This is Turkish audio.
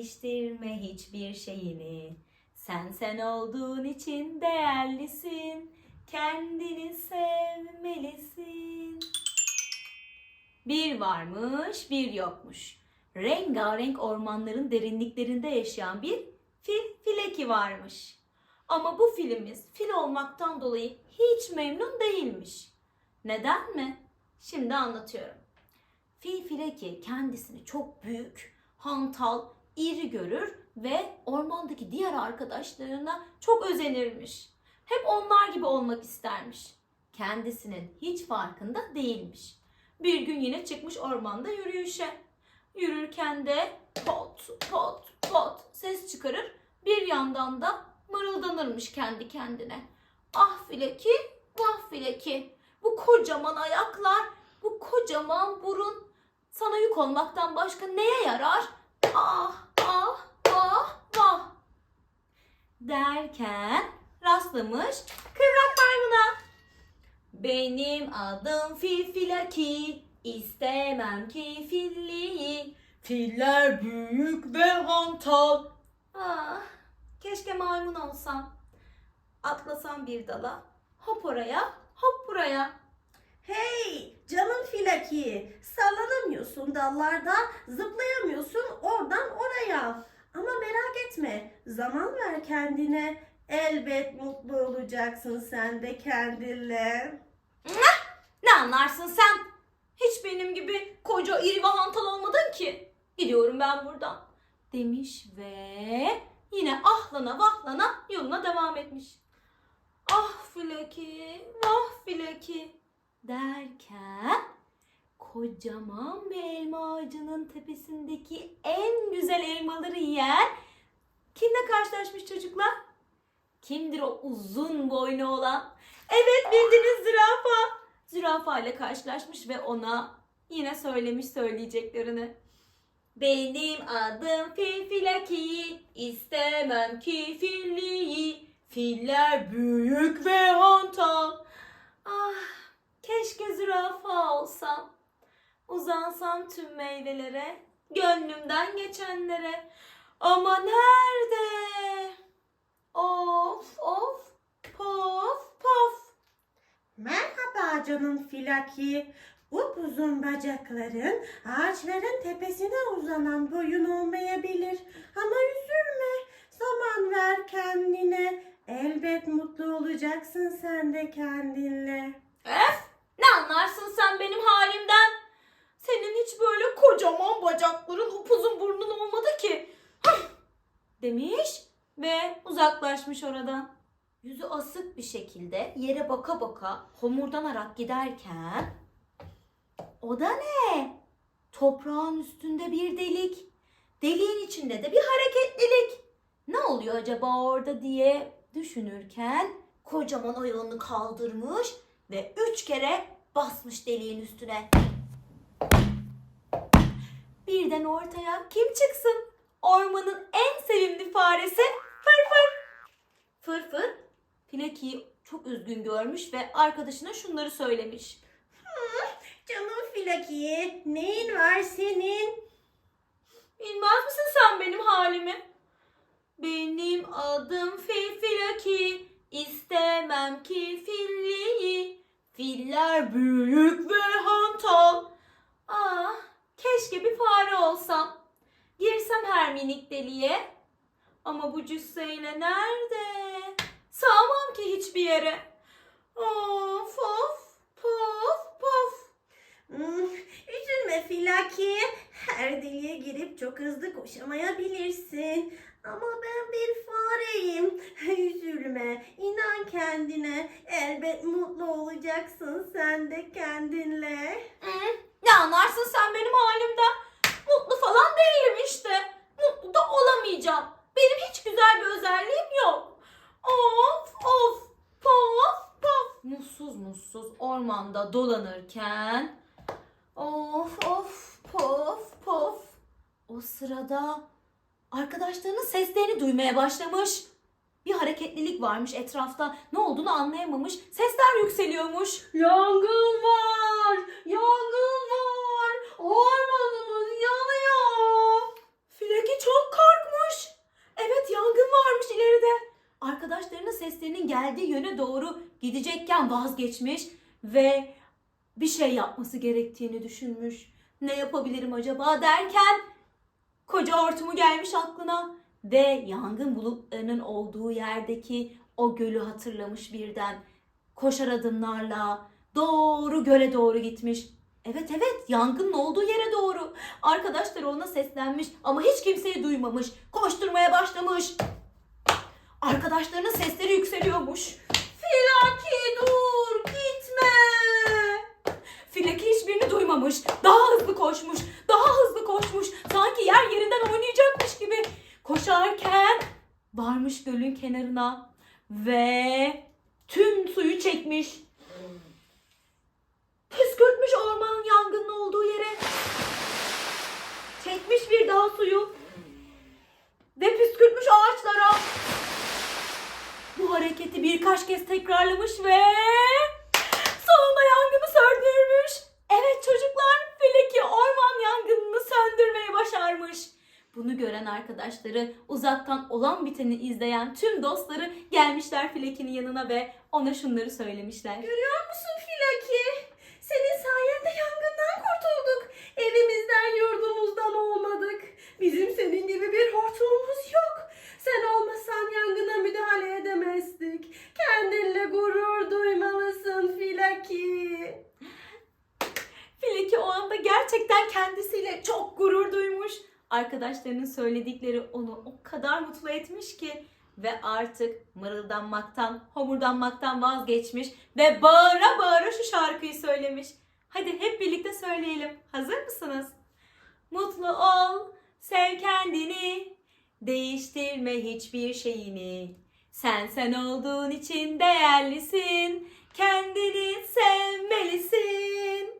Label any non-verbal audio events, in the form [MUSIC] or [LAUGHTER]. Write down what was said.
değiştirme hiçbir şeyini. Sen sen olduğun için değerlisin. Kendini sevmelisin. Bir varmış, bir yokmuş. Rengarenk ormanların derinliklerinde yaşayan bir fil fileki varmış. Ama bu filimiz fil olmaktan dolayı hiç memnun değilmiş. Neden mi? Şimdi anlatıyorum. Fil fileki kendisini çok büyük, hantal, iri görür ve ormandaki diğer arkadaşlarına çok özenirmiş. Hep onlar gibi olmak istermiş. Kendisinin hiç farkında değilmiş. Bir gün yine çıkmış ormanda yürüyüşe. Yürürken de pot pot pot ses çıkarır. Bir yandan da mırıldanırmış kendi kendine. Ah fileki, vah fileki. Bu kocaman ayaklar, bu kocaman burun sana yük olmaktan başka neye yarar? Ah ah ah vah. Derken rastlamış kıvrak maymuna. Benim adım fil filaki, istemem ki filliyi. Filler büyük ve hantal. Ah, keşke maymun olsam. Atlasam bir dala, hop oraya, hop buraya. Hey canım filaki sallanamıyorsun dallarda zıplayamıyorsun oradan oraya. Ama merak etme zaman ver kendine elbet mutlu olacaksın sen de kendinle. Ne anlarsın sen? Hiç benim gibi koca iri ve hantal olmadın ki. Gidiyorum ben buradan. Demiş ve yine ahlana vahlana yoluna devam etmiş. Ah fileki, vah fileki derken kocaman bir elma ağacının tepesindeki en güzel elmaları yiyen kimle karşılaşmış çocuklar? Kimdir o uzun boynu olan? Evet bildiniz zürafa. Zürafa ile karşılaşmış ve ona yine söylemiş söyleyeceklerini. Benim adım fil filaki, istemem ki filliyi. Filler büyük ve hantal. Ah, keşke zürafa olsam. Uzansam tüm meyvelere, gönlümden geçenlere. Ama nerede? Of of, pof pof. Merhaba canım filaki. Upuzun bacakların ağaçların tepesine uzanan boyun olmayabilir. Ama üzülme. Zaman ver kendine. Elbet mutlu olacaksın sen de kendinle. Öf! Ne anlarsın sen benim halimden? Senin hiç böyle kocaman bacakların, upuzun burnun olmadı ki. Demiş ve uzaklaşmış oradan. Yüzü asık bir şekilde yere baka baka homurdanarak giderken o da ne? Toprağın üstünde bir delik. Deliğin içinde de bir hareketlilik. Ne oluyor acaba orada diye düşünürken kocaman ayağını kaldırmış ve üç kere basmış deliğin üstüne. Birden ortaya kim çıksın? Ormanın en sevimli faresi Fırfır. Fırfır, Fileki'yi çok üzgün görmüş ve arkadaşına şunları söylemiş. Canım filaki neyin var senin? Bilmez misin sen benim halimi? Benim adım Fil Filaki. İstemem ki filliyi. Filler büyük ve hantal. Ah, keşke bir fare olsam. Girsem deliğe. Ama bu cüsseyle nerede? Sığamam ki hiçbir yere. Of of, pof pof. Hmm, üzülme filaki. Her deliğe girip çok hızlı koşamayabilirsin. Ama ben bir fareyim. [LAUGHS] Üzülme. inan kendine. Elbet mutlu olacaksın sen de kendinle. Ne anlarsın sen benim halimden? Mutlu falan değilim işte. Olamayacağım. Benim hiç güzel bir özelliğim yok. Of of pof pof. Mutsuz mutsuz ormanda dolanırken of of pof pof. O sırada arkadaşlarının seslerini duymaya başlamış. Bir hareketlilik varmış etrafta. Ne olduğunu anlayamamış. Sesler yükseliyormuş. Yangın var! Yangın var! Ormanımız yanıyor! Fileki çok korkmuş. varmış ileride. Arkadaşlarının seslerinin geldiği yöne doğru gidecekken vazgeçmiş ve bir şey yapması gerektiğini düşünmüş. Ne yapabilirim acaba derken koca hortumu gelmiş aklına ve yangın bulutlarının olduğu yerdeki o gölü hatırlamış birden. Koşar adımlarla doğru göle doğru gitmiş. Evet evet yangının olduğu yere doğru. Arkadaşları ona seslenmiş ama hiç kimseyi duymamış. Koşturmaya başlamış. Arkadaşlarının sesleri yükseliyormuş. Filaki dur gitme. Fileki hiçbirini duymamış. Daha hızlı koşmuş. Daha hızlı koşmuş. Sanki yer yerinden oynayacakmış gibi. Koşarken varmış gölün kenarına ve tüm suyu çekmiş. Püskürtmüş ormanın yangının olduğu yere. Çekmiş bir daha suyu. Ve püskürtmüş ağaçlara. Bu hareketi birkaç kez tekrarlamış ve sonunda yangını söndürmüş. Evet çocuklar Fileki orman yangınını söndürmeyi başarmış. Bunu gören arkadaşları uzaktan olan biteni izleyen tüm dostları gelmişler Fileki'nin yanına ve ona şunları söylemişler. Görüyor musun Filaki? Senin sayende yangından kurtulduk. Evimizden yurdumuzdan olmadık. Bizim senin gibi bir hortumumuz yok. Sen olmasan yangına müdahale edemezdik. Kendinle gurur duymalısın Filaki. Fileki o anda gerçekten kendisiyle çok gurur duymuş. Arkadaşlarının söyledikleri onu o kadar mutlu etmiş ki ve artık mırıldanmaktan, homurdanmaktan vazgeçmiş ve bağıra bağıra şu şarkıyı söylemiş. Hadi hep birlikte söyleyelim. Hazır mısınız? Mutlu ol, sev kendini, değiştirme hiçbir şeyini. Sen sen olduğun için değerlisin, kendini sevmelisin.